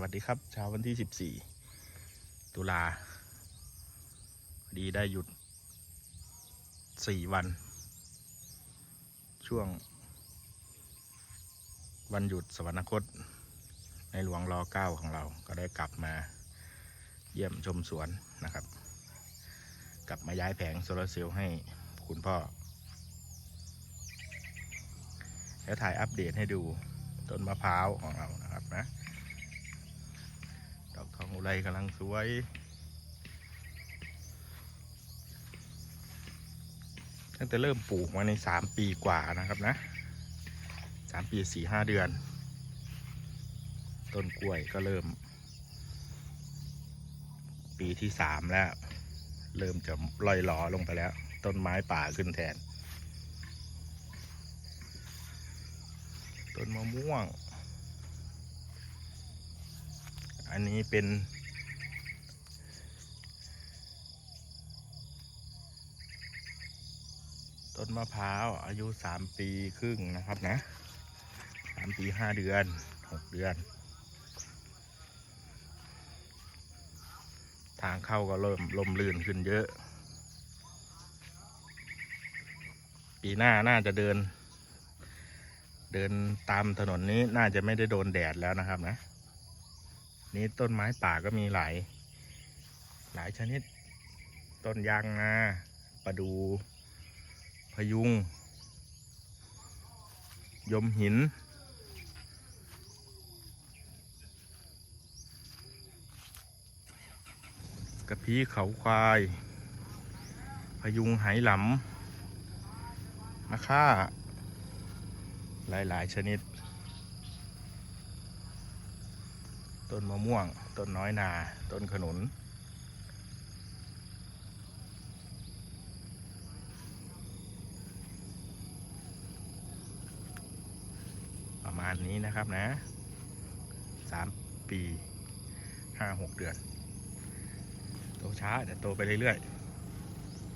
วัสดีครับเช้าวันที่ 14 ตุลาดีได้หยุด 4 วัน ช่วง วันหยุดสวรรคต ในหลวงรอเก้าของเรา ก็ได้กลับมาเยี่ยมชมสวนนะครับ กลับมาย้ายแผงโซลาเซลล์ให้คุณพ่อ แล้วถ่ายอัปเดตให้ดูต้นมะพร้าวของเรานะครับนะ ไรกำลังสวย ตั้งแต่เริ่มปลูกมาในสามปีกว่านะครับนะสามปีสี่ห้าเดือน ต้นกล้วยก็เริ่ม ปีที่สามแล้ว เริ่มจะลอยหลอลงไปแล้ว ต้นไม้ป่าขึ้นแทน ต้นมะม่วงอันนี้เป็น ต้นมะพร้าวอายุสามปีครึ่งนะครับนะสามปีห้าเดือนหกเดือน ทางเข้าก็เริ่มลมลื่นขึ้นเยอะ ปีหน้าน่าจะเดิน เดินตามถนนนี้น่าจะไม่ได้โดนแดดแล้วนะครับนะ นี่ต้นไม้ป่าก็มีหลาย หลายชนิด ต้นยางนาประดู พยุง ยมหิน กระพี้เขาควาย พยุงไหหลำมะค่า หลาย ๆ ชนิด ต้นมะม่วง ต้นน้อยนา ต้นขนุน ประ มาณนี้นะครับนะสามปีห้าหกเดือน โตช้าแต่โตไปเรื่อย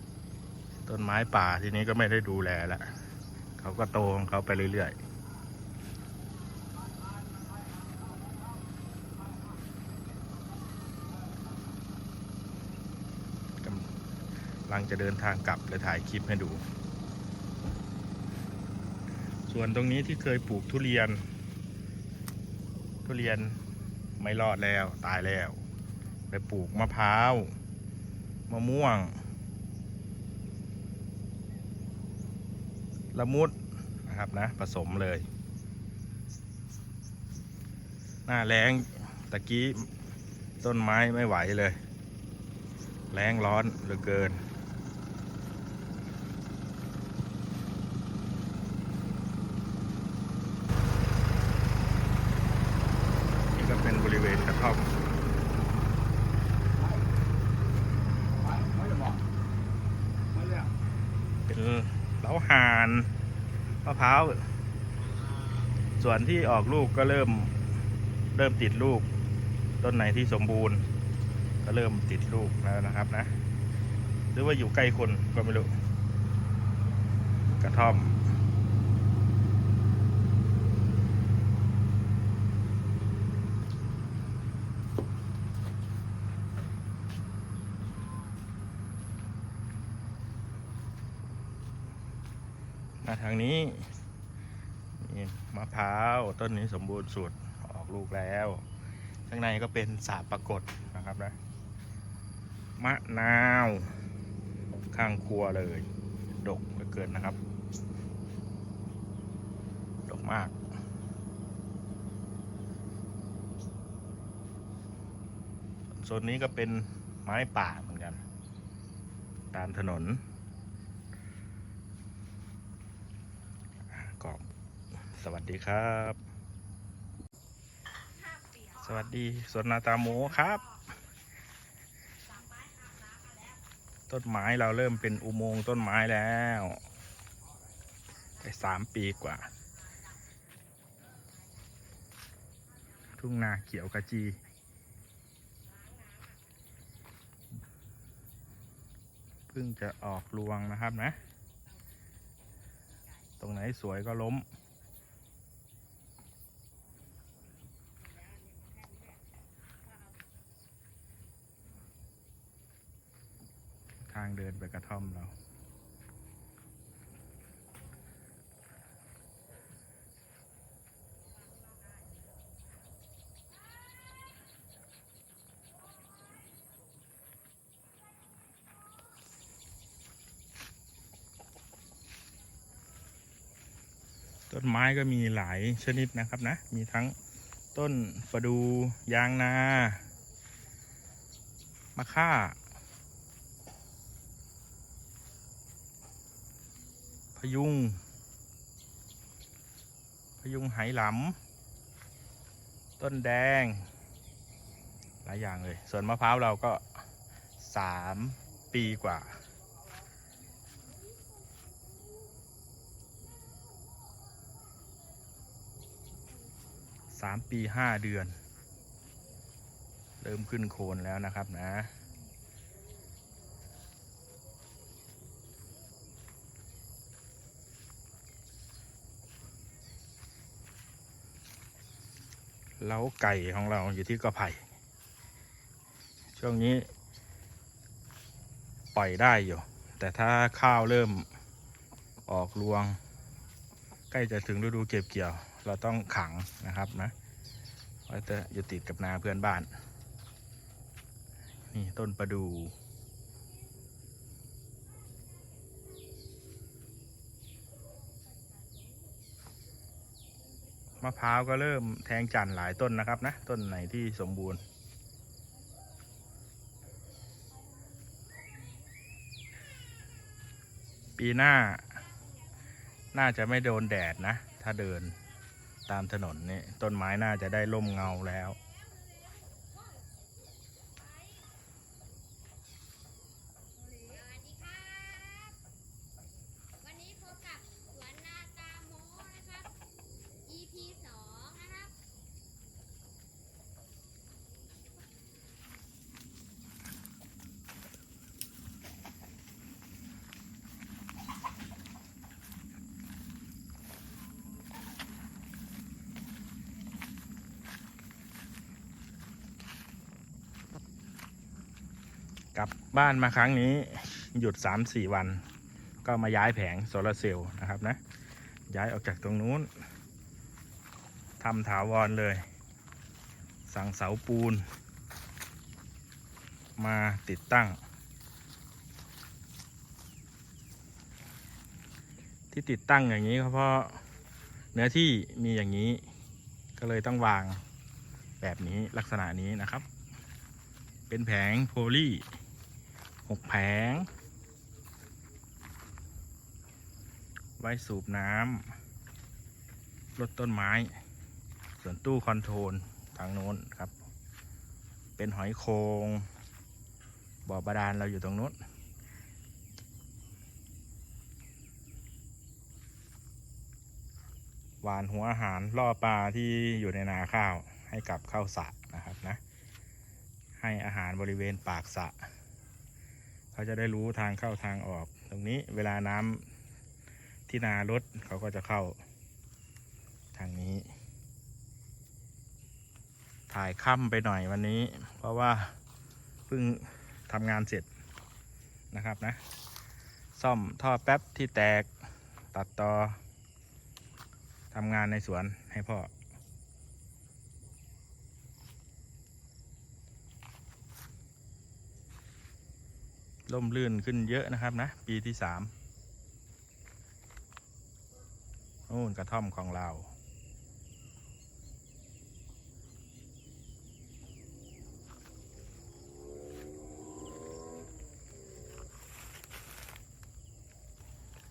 ๆ ต้นไม้ป่าทีนี้ก็ไม่ได้ดูแลแล้วเขาก็โตของเขาไปเรื่อยๆกำลังจะเดินทางกลับเลยถ่ายคลิปให้ดู ส่วนตรงนี้ที่เคยปลูกทุเรียน ทุเรียนไม่รอดแล้วตายแล้ว ไปปลูกมะพร้าวมะม่วง ละมุดนะครับนะผสมเลย หน้าแรงตะกี้ต้นไม้ไม่ไหวเลย แรงร้อนเหลือเกินก็เป็นบริเวณกระท่อม เป็นเล้าหานมะพร้าว ส่วนที่ออกลูกก็เริ่มเริ่มติดลูก ต้นไหนที่สมบูรณ์ ก็เริ่มติดลูกแล้วนะครับนะ หรือว่าอยู่ใกล้คนก็ไม่รู้ กระท่อม มาทางนี้นี่มะพร้าวต้นนี้สมบูรณ์สุดออกลูกแล้ว ข้างในก็เป็นสาบปรากฏนะครับนะมะนาวข้างครัวเลย ดกเหลือเกินนะครับ ดกมากโซนนี้ก็เป็นไม้ป่าเหมือนกัน ตามถนน กอบส วัสดีครับ สวัสดีสวนนาตาโมครับ ต้นไม้เราเริ่มเป็นอุโมงค์ต้นไม้แล้วไปสามปีกว่า ทุ่งนาเขียวขจีเพิ่งจะออกรวงนะครับนะ ตรงไหนสวยก็ล้มางเดินไปกระท่อมเรา ต้นไม้ก็มีหลายชนิดนะครับนะ มีทั้งต้นประดูยางนา มะค่า พยุง พยุงไหหลำต้นแดง หลายอย่างเลย ส่วนมะพร้าวเราก็สามปีกว่า สามปีห้าเดือน เริ่มขึ้นโคนแล้วนะครับนะ เล้าไก่ของเราอยู่ที่กระไผ่ช่วงนี้ ปล่อยได้อยู่ แต่ถ้าข้าวเริ่มออกรวง ใกล้จะถึงฤดูเก็บเกี่ยว เราต้องขังนะครับนะเพราะจะอยู่ติดกับนาเพื่อนบ้าน นี่ต้นประดู่ มะพร้าวก็เริ่มแทงจันหลายต้นนะครับนะ ต้นไหนที่สมบูรณ์ ปีหน้า น่าจะไม่โดนแดดนะ ถ้าเดินตามถนนนี่ต้นไม้น่าจะได้ร่มเงาแล้ว สวัสดีครับ วันนี้พบกับสวนนาตาโมนะครับ EP สองนะครับ กลับบ้านมาครั้งนี้หยุด 3-4 วัน ก็มาย้ายแผงโซลาเซลล์นะครับนะ ย้ายออกจากตรงนู้นทำถาวรเลย สั่งเสาปูน มาติดตั้ง ที่ติดตั้งอย่างนี้ก็เพราะเนื้อที่มีอย่างนี้ก็เลยต้องวางแบบนี้ลักษณะนี้นะครับ เป็นแผงโพลี หกแผง ไว้สูบน้ำลดต้นไม้ ส่วนตู้คอนโทรลทางโน้นครับ เป็นหอยโคงบ่อบาดาลเราอยู่ตรงโน้นหวานหัวอาหารล่อปลาที่อยู่ในนาข้าวให้กลับเข้าสระนะครับนะ ให้อาหารบริเวณปากสระ เขาจะได้รู้ทางเข้าทางออก ตรงนี้เวลาน้ำที่นาลดเขาก็จะเข้า ทางนี้ ถ่ายค่ำไปหน่อยวันนี้ เพราะว่าเพิ่งทำงานเสร็จนะครับนะ ซ่อมท่อแป๊บที่แตกตัดต่อทำงานในสวนให้พ่อ ล่มลื่นขึ้นเยอะนะครับนะ ปีที่สามนู่นกระท่อมของเรา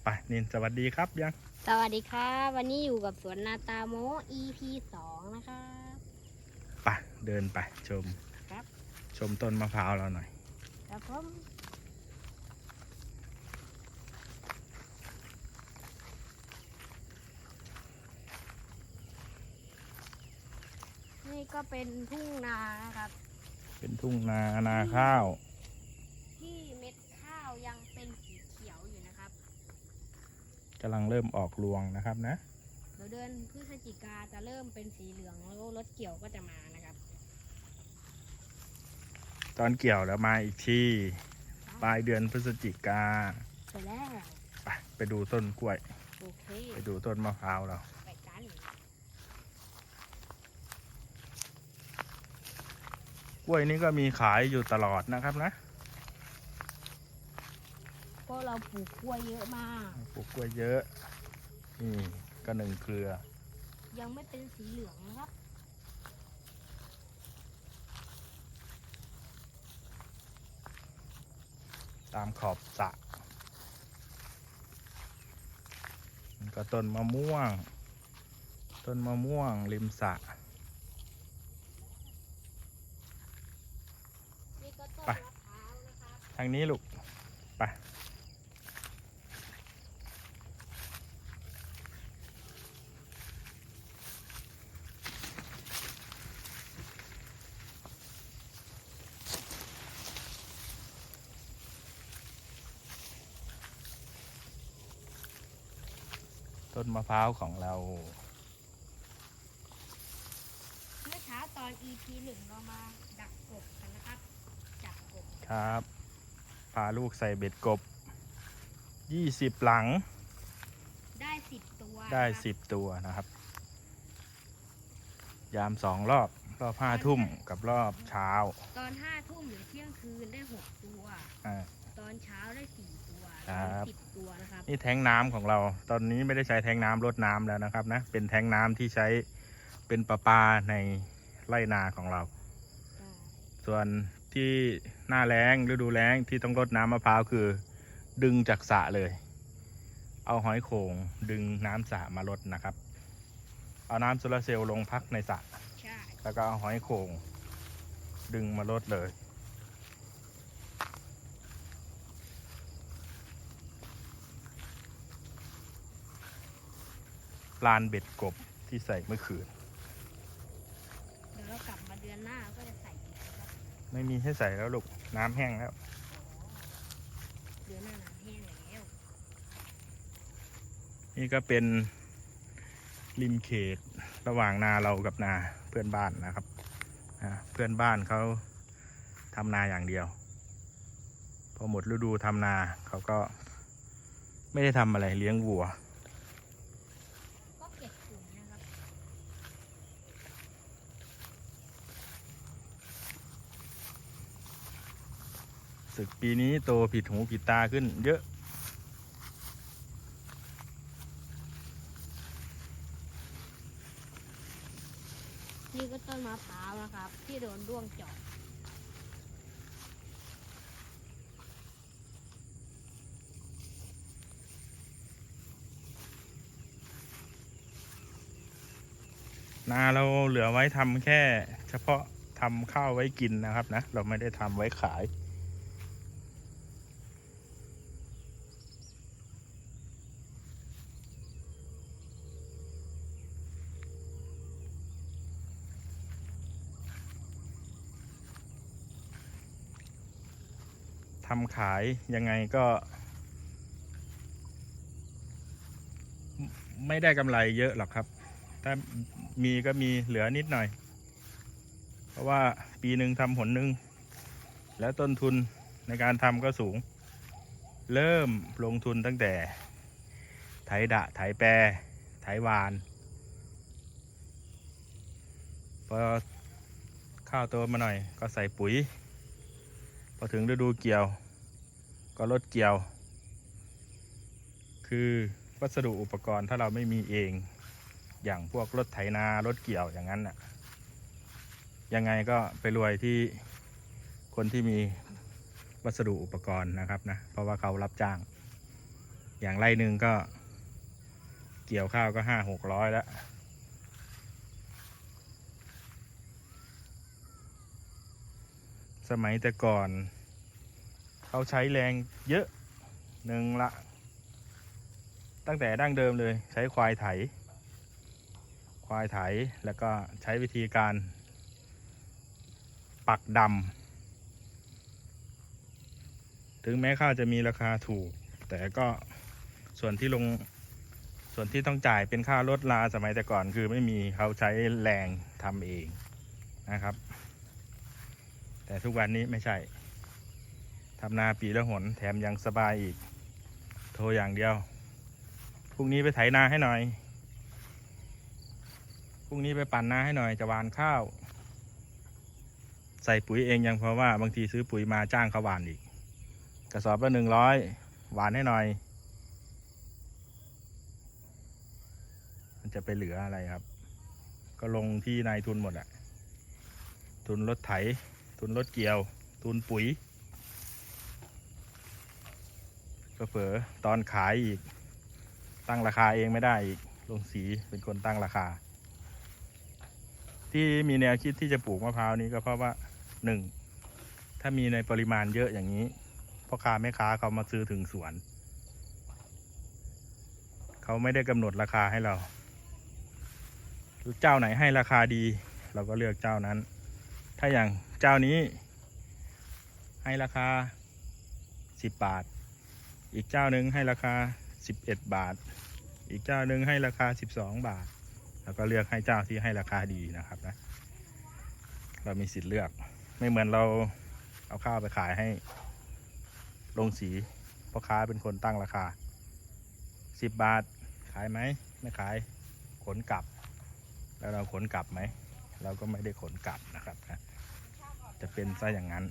ไปนินสวัสดีครับยัง สวัสดีครับ วันนี้อยู่กับสวนนาตาโม EP สองนะครับไปเดินไปชม ครับ ชมต้นมะพร้าวเราหน่อย ครับผม นี่ ก็เป็นทุ่งนานะครับ เป็นทุ่งนานาข้าว ที่เม็ดข้าวยังเป็นสีเขียวอยู่นะครับกำลังเริ่มออกรวงนะครับนะเดี๋ยวเดือนพฤศจิกาจะเริ่มเป็นสีเหลืองแล้วก็รถเกี่ยวก็จะมานะครับ ตอนเกี่ยวแล้วมาอีกทีครับปลายเดือนพฤศจิกาไปแล้วไปไปดูต้นกล้วย โอเค ไปดูต้นมะพร้าวเรา ไป กันกล้วยนี้ก็มีขายอยู่ตลอดนะครับนะเพราะเราปลูกกล้วยเยอะมาก ปลูกกล้วยเยอะนี่ก็หนึ่งเครือ ยังไม่เป็นสีเหลืองนะครับตามขอบสระมันก็ต้นมะม่วง ต้นมะม่วงริมสระ นี่ก็ต้น ไปทางนี้ลูก ไป ต้นมะพร้าวของเราเมื่อเช้าตอน EP หนึ่งเรามาดักกบกันนะครับ จับกบ ครับพาลูกใส่เบ็ดกบยี่สิบหลัง ได้สิบตัวได้นะครับสิบตัวนะครับ ยามสองรอบ รอบห้าทุ่มกับรอบเช้าตอนห้าทุ่มหรือเที่ยงคืนได้หกตัว อ่า ตอนเช้าได้สี่ตัวครับสิบตัวนะครับ นี่แทงน้ำของเรา ตอนนี้ไม่ได้ใช้แทงน้ำรดน้ำแล้วนะครับนะ เป็นแทงน้ำที่ใช้เป็นประปาในไร่นาของเรา ส่วนที่ หน้าแล้งฤดูแล้งที่ต้องรดน้ำมะพร้าวคือ ดึงจากสระเลย เอาหอยโข่งดึงน้ำสระมารดนะครับ เอาน้ำโซลาร์เซลล์ลงพักในสระใช่แล้วก็เอาหอยโข่งดึงมารดเลย ลานเบ็ดกบที่ใส่เมื่อคืน เดี๋ยวเรากลับมาเดือนหน้าก็จะใส่อีกนะครับ ไม่มีให้ใส่แล้วลูก น้ำแห้งแล้ว เดือนหน้าน้ำแห้งแล้วนี่ก็เป็นริมเขตระหว่างนาเรากับนาเพื่อนบ้านนะครับเพื่อนบ้านเขาทำนาอย่างเดียว พอหมดฤดูทำนาเขาก็ไม่ได้ทำอะไรเลี้ยงวัว ก็เก็บปุ๋ยนะครับ ศึกปีนี้โตผิดหูผิดตาขึ้นเยอะนี่ก็ต้นมะพร้าวนะครับ ที่โดนร่วงเจาะนาเราเหลือไว้ทำแค่ เฉพาะทำข้าวไว้กินนะครับนะ เราไม่ได้ทำไว้ขาย ขายยังไงก็ ไม่ได้กำไรเยอะหรอกครับ ถ้ามีก็มีเหลือนิดหน่อย เพราะว่าปีหนึ่งทำผลหนึ่งแล้วต้นทุนในการทำก็สูง เริ่มลงทุนตั้งแต่ ไถดะ ไถแปร ไถวาน พอข้าวโตมาหน่อยก็ใส่ปุ๋ย พอถึงฤดูเกี่ยว ก็ลดเกี่ยว คือวัสดุอุปกรณ์ถ้าเราไม่มีเอง อย่างพวกรถไถนารถเกี่ยวอย่างนั้นน่ะ ยังไงก็ไปรวยที่คนที่มีวัสดุอุปกรณ์นะครับนะ เพราะว่าเขารับจ้าง อย่างไร่หนึ่งก็เกี่ยวข้าวก็ห้าหกร้อยแล้วสมัยแต่ก่อน เขาใช้แรงเยอะหนึ่งละ ตั้งแต่ดั้งเดิมเลยใช้ควายไถ ควายไถแล้วก็ใช้วิธีการ ปักดำถึงแม้ข้าวจะมีราคาถูก แต่ก็ส่วนที่ลงส่วนที่ต้องจ่ายเป็นค่ารถลาสมัยแต่ก่อนคือไม่มีเขาใช้แรงทำเองนะครับ แต่ทุกวันนี้ไม่ใช่ ทำนาปีละหนแถมยังสบายอีก โทรอย่างเดียว พรุ่งนี้ไปไถนาให้หน่อย พรุ่งนี้ไปปั่นนาให้หน่อยจะหวานข้าว ใส่ปุ๋ยเองยังเพราะว่าบางทีซื้อปุ๋ยมาจ้างเขาหวานอีก กระสอบละหนึ่งร้อยหวานให้หน่อย มันจะไปเหลืออะไรครับ ก็ลงที่นายทุนหมดอะทุนรถไถ ทุนรถเกี่ยว ทุนปุ๋ย ก็ เผลอตอนขายอีก ตั้งราคาเองไม่ได้อีกลงสีเป็นคนตั้งราคา ที่มีแนวคิดที่จะปลูกมะพร้าวนี้ก็เพราะว่าหนึ่งถ้ามีในปริมาณเยอะอย่างนี้พ่อค้าแม่ค้าเขามาซื้อถึงสวน เขาไม่ได้กำหนดราคาให้เรา เจ้าไหนให้ราคาดี เราก็เลือกเจ้านั้น ถ้าอย่างเจ้านี้ ให้ราคา 10 บาท อีกเจ้าหนึ่งให้ราคา 11 บาท อีกเจ้าหนึ่งให้ราคา 12 บาท แล้วก็เลือกให้เจ้าที่ให้ราคาดีนะครับนะ เรามีสิทธิ์เลือก ไม่เหมือนเราเอาข้าวไปขายให้ลงสีพ่อค้าเป็นคนตั้งราคา 10 บาท ขายไหมไม่ขายขนกลับ แล้วเราขนกลับไหม เราก็ไม่ได้ขนกลับนะครับนะจะเป็นซะอย่างนั้น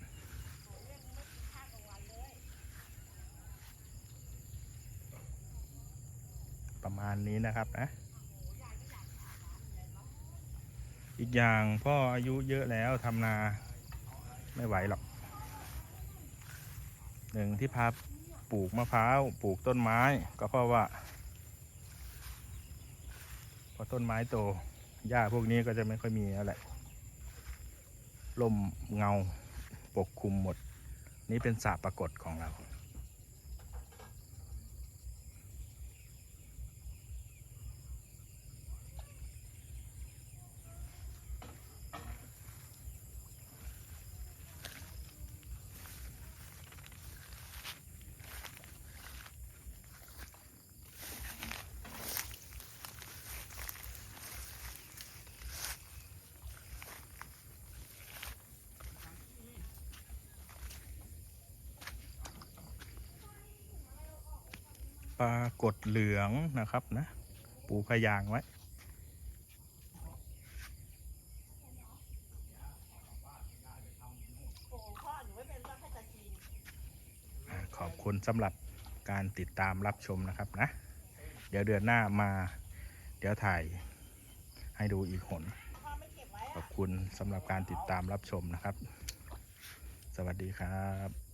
ประมาณนี้นะครับนะ อีกอย่างพ่ออายุเยอะแล้วทำนาไม่ไหวหรอกหนึ่งที่พาปลูกมะพร้าวปลูกต้นไม้ก็เพราะว่าพอต้นไม้โตหญ้าพวกนี้ก็จะไม่ค่อยมีแล้วแหละล่มเงาปกคลุมหมด นี่เป็นสระปรากฏของเรา ปรากฏเหลืองนะครับนะปูพยางไว้ ขอบคุณสำหรับการติดตามรับชมนะครับนะ เดี๋ยวเดือนหน้ามา เดี๋ยวถ่ายให้ดูอีกหน ขอบคุณสำหรับการติดตามรับชมนะครับ สวัสดีครับ